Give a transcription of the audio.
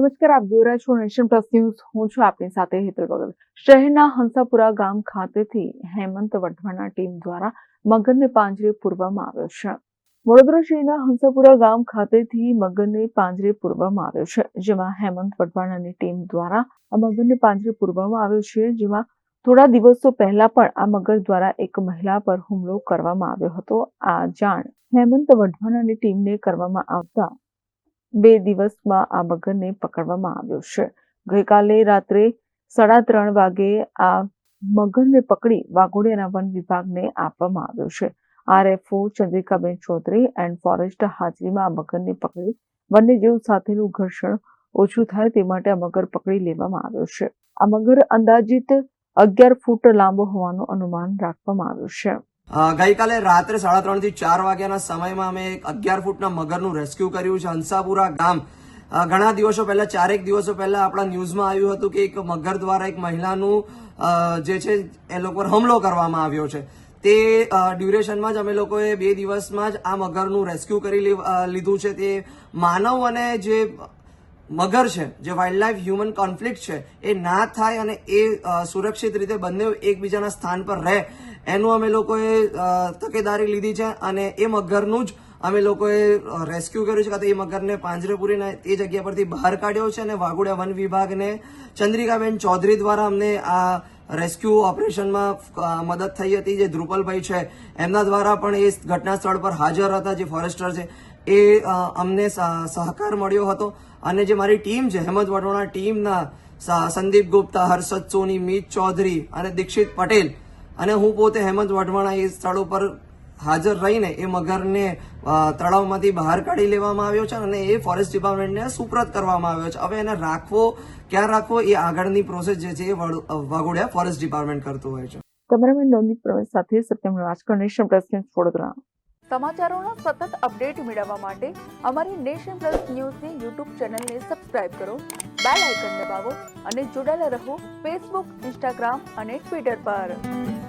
નમસ્કાર, આપ જોઈ રહ્યા છો નેશન પ્લસ ન્યૂઝ. હું છું આપની સાથે હેતલ ભગત. શહેરના હંસાપુરા ગામ ખાતેથી હેમંત વઢવાના ટીમ દ્વારા મગરને પાંજરે પૂરવામાં આવ્યો છે. વડોદરા શહેરના હંસાપુરા ગામ ખાતેથી મગરને પાંજરે પૂરવામાં આવ્યો છે, જેમાં હેમંત વઢવાણાની ટીમ દ્વારા આ મગરને પાંજરે પૂરવામાં આવ્યો છે, જેમાં થોડા દિવસો પહેલા પણ આ મગર દ્વારા એક મહિલા પર હુમલો કરવામાં આવ્યો હતો. આ જાણ હેમંત વઢવાણાની ટીમને કરવામાં આવતા બે દિવસમાં આ મગરને પકડવામાં આવ્યો છે. ગઈકાલે રાત્રે સાડા ત્રણ વાગે આ મગરને પકડી વાઘોડિયાના વન વિભાગને આપવામાં આવ્યો છે. RFO Chandrikaben Chaudhari and forest હાજરીમાં આ મગરને પકડી વન્યજીવ સાથેનું ઘર્ષણ ઓછું થાય તે માટે આ મગર પકડી લેવામાં આવ્યો છે. આ મગર અંદાજિત અગિયાર ફૂટ લાંબો હોવાનું અનુમાન રાખવામાં આવ્યું છે. ગઈકાલે રાત્રે સાડા ત્રણથી ચાર વાગ્યાના સમયમાં અમે એક અગિયાર ફૂટના મગરનું રેસ્ક્યુ કર્યું છે. હંસાપુરા ગામ. ઘણા દિવસો પહેલા, ચારેક દિવસો પહેલા આપણા ન્યૂઝમાં આવ્યું હતું કે એક મગર દ્વારા એક મહિલાનું જે છે, એ લોકો હુમલો કરવામાં આવ્યો છે. તે ડ્યુરેશનમાં જ અમે લોકોએ બે દિવસમાં જ આ મગરનું રેસ્ક્યુ કરી લીધું છે. તે માનવ અને જે મગર છે, જે વાઇલ્ડ લાઈફ હ્યુમન કોન્ફ્લિક્ટ છે, એ ના થાય અને એ સુરક્ષિત રીતે બંને એકબીજાના સ્થાન પર રહે. એનું અમે લોકોએ તકેદારી લીધી છે અને એ મગરનું જ અમે લોકોએ રેસ્ક્યુ કર્યું છે. કાં તો એ મગરને પાંજરેપુરીને એ જગ્યા પરથી બહાર કાઢ્યો છે અને વાઘોડિયા વન વિભાગને ચંદ્રિકાબેન ચૌધરી દ્વારા અમને આ રેસ્ક્યુ ઓપરેશનમાં મદદ થઈ હતી, જે ધ્રુપલભાઈ છે. એમના દ્વારા પણ એ ઘટના સ્થળ પર હાજર હતા, જે ફોરેસ્ટર છે. એ અમને સહ- સહકાર મળ્યો હતો અને જે મારી ટીમ છે, હેમંત વડોણા ટીમના સંદીપ ગુપ્તા, હર્ષદ સોની, મીત ચૌધરી અને દીક્ષિત પટેલ અને હું પોતે હેમંત વઢવાણા એ સ્થળ ઉપર હાજર રહીને એ મગરને તળાવમાંથી બહાર કાઢી લેવામાં આવ્યો છે અને એ ફોરેસ્ટ ડિપાર્ટમેન્ટને સુપ્રત કરવામાં આવ્યો છે. હવે એને રાખવો ક્યાં રાખવો એ આગળની પ્રોસેસ જે છે એ વાઘોડિયા ફોરેસ્ટ ડિપાર્ટમેન્ટ કરતું હોય છે. કેમેરામેન નવનીત પ્રવેશ સાથે સત્યમ રાજકર નેશન ન્યૂઝ વડોદરા. સમાચારોનો સતત અપડેટ મેળવવા માટે અમારી નેશન પ્લસ ન્યૂઝની યુટ્યુબ ચેનલને સબસ્ક્રાઇબ કરો બેલ આઇકન દબાવો અને જોડાયેલા રહો ફેસબુક ઇન્સ્ટાગ્રામ અને ટ્વિટર પર.